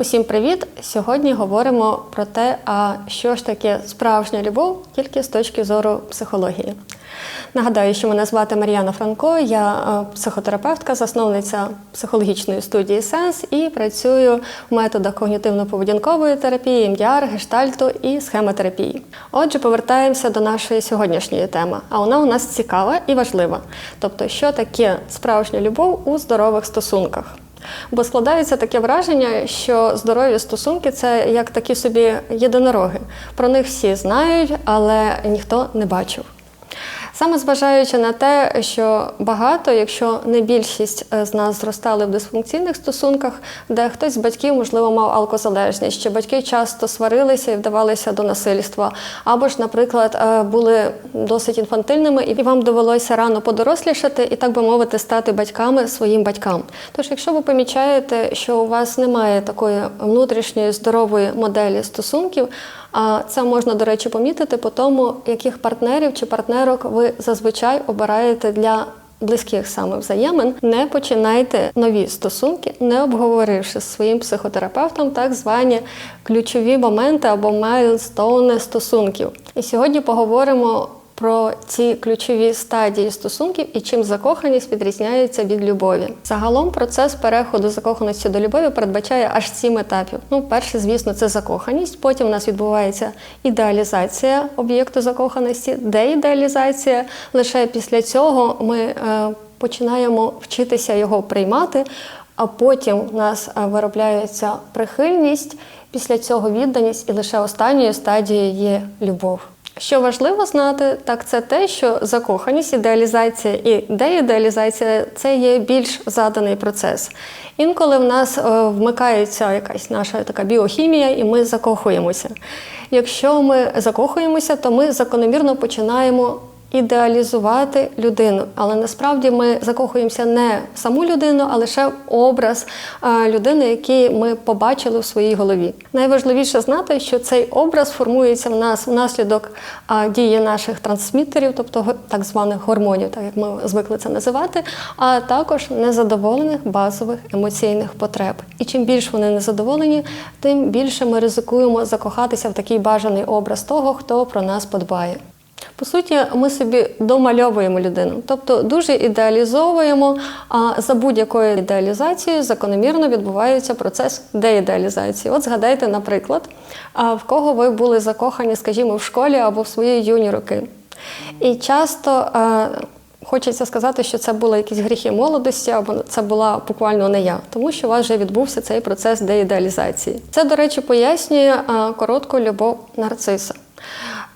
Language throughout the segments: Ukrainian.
Усім привіт! Сьогодні говоримо про те, а що ж таке справжня любов тільки з точки зору психології. Нагадаю, що мене звати Мар'яна Франко, я е, психотерапевтка, засновниця психологічної студії Сенс і працюю в методах когнітивно-поведінкової терапії, МДР, гештальту і схемотерапії. Отже, повертаємося до нашої сьогоднішньої теми. А вона у нас цікава і важлива. Тобто, що таке справжня любов у здорових стосунках. Бо складається таке враження, що здорові стосунки це як такі собі єдинороги. Про них всі знають, але ніхто не бачив. Саме зважаючи на те, що багато, якщо не більшість е, з нас зростали в дисфункційних стосунках, де хтось з батьків, можливо, мав алкозалежність, що батьки часто сварилися і вдавалися до насильства, або ж, наприклад, е, були досить інфантильними, і вам довелося рано подорослішати і, так би мовити, стати батьками своїм батькам. Тож, якщо ви помічаєте, що у вас немає такої внутрішньої здорової моделі стосунків, а це можна, до речі, помітити по тому, яких партнерів чи партнерок ви зазвичай обираєте для близьких саме взаємин. Не починайте нові стосунки, не обговоривши з своїм психотерапевтом так звані ключові моменти або майлстоуни стосунків. І сьогодні поговоримо. Про ці ключові стадії стосунків і чим закоханість відрізняється від любові. Загалом процес переходу закоханості до любові передбачає аж сім етапів. Ну, перше, звісно, це закоханість. Потім у нас відбувається ідеалізація об'єкту закоханості, деідеалізація. Лише після цього ми е, починаємо вчитися його приймати, а потім у нас е, виробляється прихильність. Після цього відданість, і лише останньою стадією є любов. Що важливо знати, так це те, що закоханість, ідеалізація і деідеалізація це є більш заданий процес. Інколи в нас е, вмикається якась наша така біохімія, і ми закохуємося. Якщо ми закохуємося, то ми закономірно починаємо ідеалізувати людину, але насправді ми закохуємося не в саму людину, а лише в образ людини, який ми побачили в своїй голові. Найважливіше знати, що цей образ формується в нас внаслідок дії наших трансмітерів, тобто так званих гормонів, так як ми звикли це називати, а також незадоволених базових емоційних потреб. І чим більше вони незадоволені, тим більше ми ризикуємо закохатися в такий бажаний образ того, хто про нас подбає. По суті, ми собі домальовуємо людину, тобто дуже ідеалізовуємо. А за будь-якою ідеалізацією закономірно відбувається процес деідеалізації. От згадайте, наприклад, в кого ви були закохані, скажімо, в школі або в свої юні роки. І часто хочеться сказати, що це були якісь гріхи молодості, або це була буквально не я, тому що у вас вже відбувся цей процес деідеалізації. Це, до речі, пояснює коротку любов нарциса.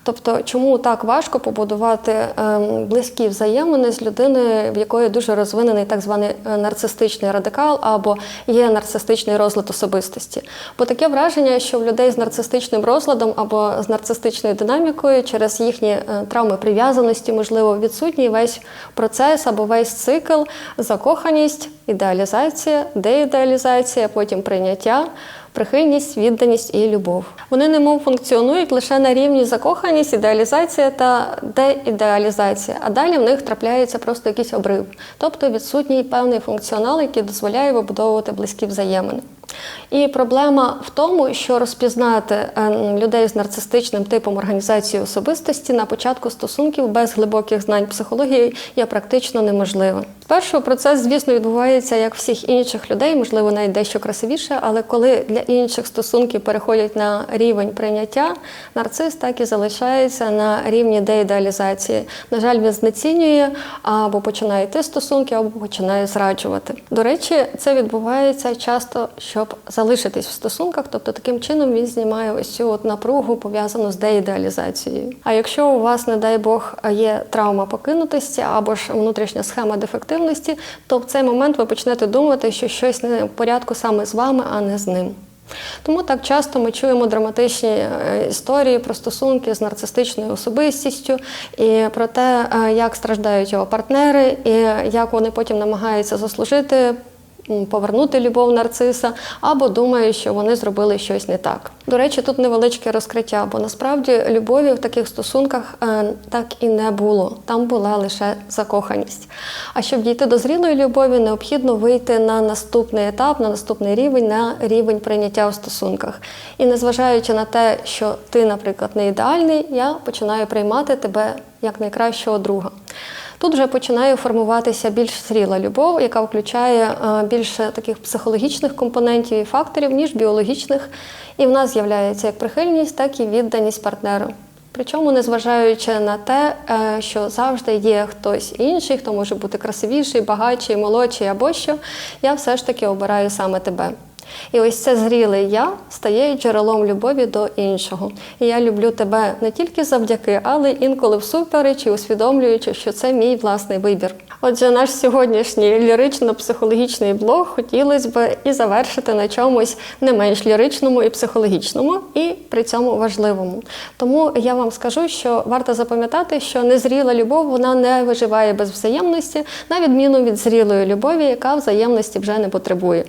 Тобто, чому так важко побудувати ем, близькі взаємини з людиною, в якої дуже розвинений так званий е, нарцистичний радикал або є нарцистичний розлад особистості? Бо таке враження, що в людей з нарцистичним розладом або з нарцистичною динамікою через їхні е, травми прив'язаності, можливо, відсутній весь процес або весь цикл, закоханість, ідеалізація, деідеалізація, потім прийняття прихильність, відданість і любов. Вони немов функціонують лише на рівні закоханість, ідеалізація та деідеалізація, а далі в них трапляється просто якийсь обрив, тобто відсутній певний функціонал, який дозволяє вибудовувати близькі взаємини. І проблема в тому, що розпізнати е, людей з нарцистичним типом організації особистості на початку стосунків без глибоких знань психології є практично неможливим. Спершу процес, звісно, відбувається як всіх інших людей, можливо, навіть дещо красивіше, але коли для інших стосунки переходять на рівень прийняття, нарцис так і залишається на рівні деідеалізації. На жаль, він знецінює або починає йти стосунки, або починає зраджувати. До речі, це відбувається часто, щоб залишитись в стосунках, тобто таким чином він знімає ось цю от напругу пов'язану з деідеалізацією. А якщо у вас, не дай Бог, є травма покинутості або ж внутрішня схема дефективності, то в цей момент ви почнете думати, що щось не в порядку саме з вами, а не з ним. Тому так часто ми чуємо драматичні е, історії про стосунки з нарцистичною особистістю і про те, е, як страждають його партнери, і як вони потім намагаються заслужити повернути любов нарциса, або думає, що вони зробили щось не так. До речі, тут невеличке розкриття, бо насправді любові в таких стосунках е, так і не було. Там була лише закоханість. А щоб дійти до зрілої любові, необхідно вийти на наступний етап, на наступний рівень, на рівень прийняття у стосунках. І незважаючи на те, що ти, наприклад, не ідеальний, я починаю приймати тебе як найкращого друга. Тут вже починає формуватися більш зріла любов, яка включає е, більше таких психологічних компонентів і факторів, ніж біологічних. І в нас з'являється як прихильність, так і відданість партнеру. Причому, незважаючи на те, е, що завжди є хтось інший, хто може бути красивіший, багатший, молодший або що, я все ж таки обираю саме тебе. І ось це зріле я стає джерелом любові до іншого. І я люблю тебе не тільки завдяки, але інколи всупереч і усвідомлюючи, що це мій власний вибір. Отже, наш сьогоднішній лірично-психологічний блог хотілося б і завершити на чомусь не менш ліричному і психологічному, і при цьому важливому. Тому я вам скажу, що варто запам'ятати, що незріла любов вона не виживає без взаємності, на відміну від зрілої любові, яка взаємності вже не потребує.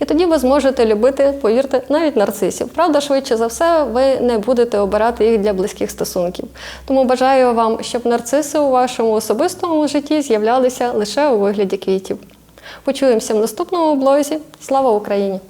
І тоді ви зможете любити, повірте, навіть нарцисів. Правда, швидше за все, ви не будете обирати їх для близьких стосунків. Тому бажаю вам, щоб нарциси у вашому особистому житті з'являлися лише у вигляді квітів. Почуємося в наступному блозі. Слава Україні!